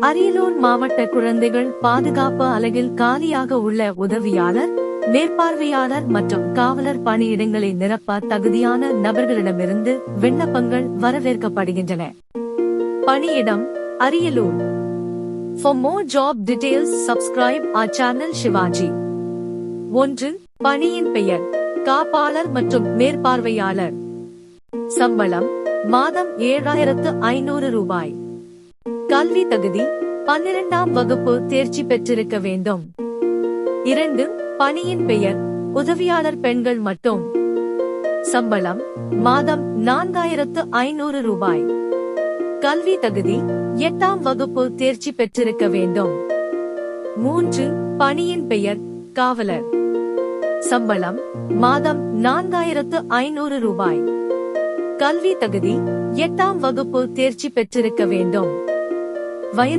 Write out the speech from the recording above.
அரியலூர் மாவட்ட குழந்தைகள் பாதுகாப்பு அலகில் காலியாக உள்ள உதவியாளர் மேற்பார்வையாளர் மற்றும் காவலர் பணியிடங்களை நிரப்ப தகுதியான நபர்களிடமிருந்து விண்ணப்பங்கள் வரவேற்கப்படுகின்றன. பணியிடம் Ariyalur. For more job details subscribe our channel Sivaji ஒன்று பணியின் பெயர் காப்பாளர் மற்றும் மேற்பார்வையாளர். சம்பளம் மாதம் ஏழாயிரத்து ஐநூறு ரூபாய். கல்வி தகுதி பன்னிரெண்டாம் வகுப்பு தேர்ச்சி பெற்றிருக்க வேண்டும். இரண்டு பணியின் பெயர் உதவியாளர் பெண்கள் மட்டும். சம்பளம் மாதம் நான்காயிரத்து ஐநூறு ரூபாய். கல்வி தகுதி எட்டாம் வகுப்பு தேர்ச்சி பெற்றிருக்க வேண்டும். மூன்று பணியின் பெயர் காவலர். சம்பளம் மாதம் நான்காயிரத்து ஐநூறு ரூபாய். கல்வி தகுதி எட்டாம் வகுப்பு தேர்ச்சி பெற்றிருக்க வேண்டும். வயது